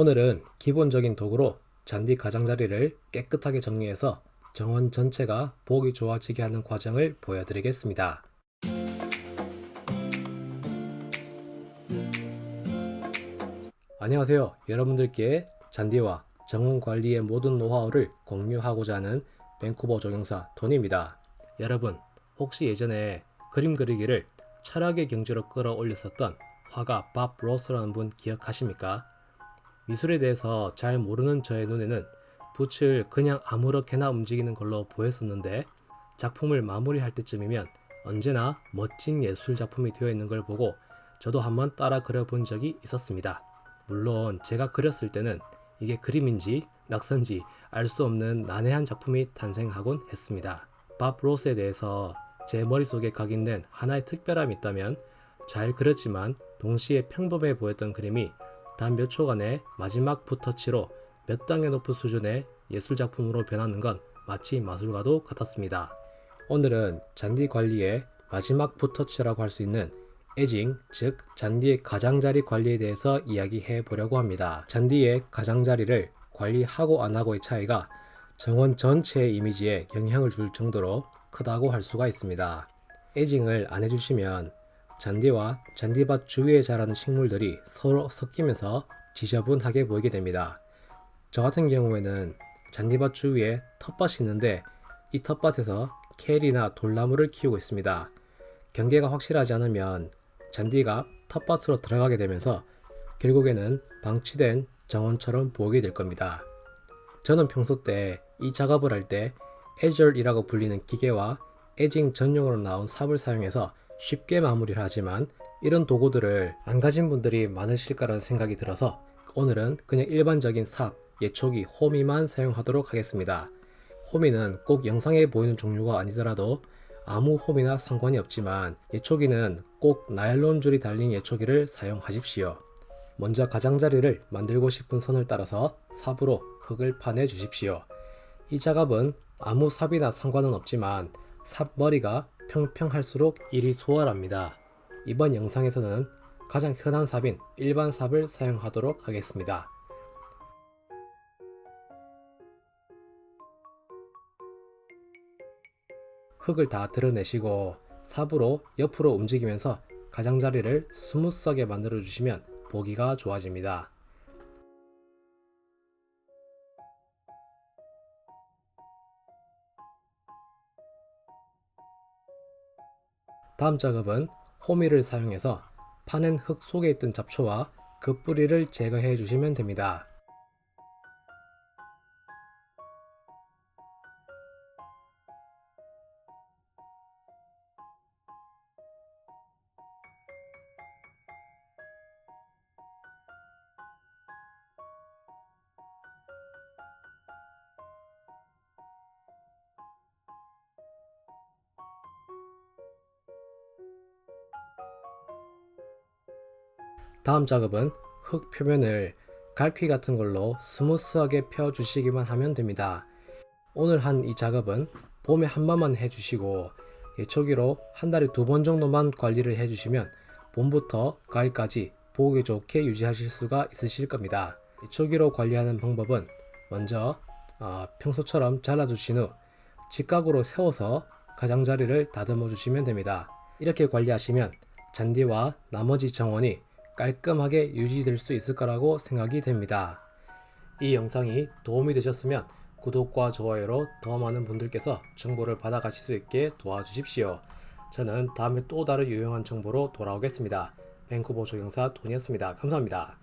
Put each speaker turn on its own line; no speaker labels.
오늘은 기본적인 도구로 잔디 가장자리를 깨끗하게 정리해서 정원 전체가 보기 좋아지게 하는 과정을 보여드리겠습니다. 안녕하세요. 여러분들께 잔디와 정원 관리의 모든 노하우를 공유하고자 하는 밴쿠버 조경사 토니입니다. 여러분, 혹시 예전에 그림 그리기를 철학의 경지로 끌어올렸었던 화가 밥 로스라는 분 기억하십니까? 미술에 대해서 잘 모르는 저의 눈에는 붓을 그냥 아무렇게나 움직이는 걸로 보였었는데 작품을 마무리할 때쯤이면 언제나 멋진 예술 작품이 되어 있는 걸 보고 저도 한번 따라 그려본 적이 있었습니다. 물론 제가 그렸을 때는 이게 그림인지 낙서인지 알 수 없는 난해한 작품이 탄생하곤 했습니다. 밥 로스에 대해서 제 머릿속에 각인된 하나의 특별함이 있다면 잘 그렸지만 동시에 평범해 보였던 그림이 단 몇 초간의 마지막 붓터치로 몇 단계 높은 수준의 예술 작품으로 변하는 건 마치 마술과도 같았습니다. 오늘은 잔디 관리의 마지막 붓터치라고 할 수 있는 에징, 즉 잔디의 가장자리 관리에 대해서 이야기해 보려고 합니다. 잔디의 가장자리를 관리하고 안 하고의 차이가 정원 전체의 이미지에 영향을 줄 정도로 크다고 할 수가 있습니다. 에징을 안 해주시면 잔디와 잔디밭 주위에 자라는 식물들이 서로 섞이면서 지저분하게 보이게 됩니다. 저 같은 경우에는 잔디밭 주위에 텃밭이 있는데 이 텃밭에서 캐리나 돌나무를 키우고 있습니다. 경계가 확실하지 않으면 잔디가 텃밭으로 들어가게 되면서 결국에는 방치된 정원처럼 보이게 될 겁니다. 저는 평소 때 이 작업을 할 때 에절이라고 불리는 기계와 에징 전용으로 나온 삽을 사용해서 쉽게 마무리를 하지만 이런 도구들을 안 가진 분들이 많으실 거라는 생각이 들어서 오늘은 그냥 일반적인 삽, 예초기, 호미만 사용하도록 하겠습니다. 호미는 꼭 영상에 보이는 종류가 아니더라도 아무 홈이나 상관이 없지만 예초기는 꼭 나일론 줄이 달린 예초기를 사용하십시오. 먼저 가장자리를 만들고 싶은 선을 따라서 삽으로 흙을 파내 주십시오. 이 작업은 아무 삽이나 상관은 없지만 삽 머리가 평평할수록 일이 수월합니다. 이번 영상에서는 가장 흔한 삽인 일반 삽을 사용하도록 하겠습니다. 흙을 다 드러내시고 삽으로 옆으로 움직이면서 가장자리를 스무스하게 만들어 주시면 보기가 좋아집니다. 다음 작업은 호미를 사용해서 파낸 흙 속에 있던 잡초와 그 뿌리를 제거해 주시면 됩니다. 다음 작업은 흙 표면을 갈퀴 같은 걸로 스무스하게 펴 주시기만 하면 됩니다. 오늘 한 이 작업은 봄에 한 번만 해주시고 예초기로 한 달에 두 번 정도만 관리를 해주시면 봄부터 가을까지 보기 좋게 유지하실 수가 있으실 겁니다. 예초기로 관리하는 방법은 먼저 어, 평소처럼 잘라주신 후 직각으로 세워서 가장자리를 다듬어 주시면 됩니다. 이렇게 관리하시면 잔디와 나머지 정원이 깔끔하게 유지될 수 있을 거라고 생각이 됩니다. 이 영상이 도움이 되셨으면 구독과 좋아요로 더 많은 분들께서 정보를 받아가실 수 있게 도와주십시오. 저는 다음에 또 다른 유용한 정보로 돌아오겠습니다. 밴쿠버 조경사 돈이었습니다. 감사합니다.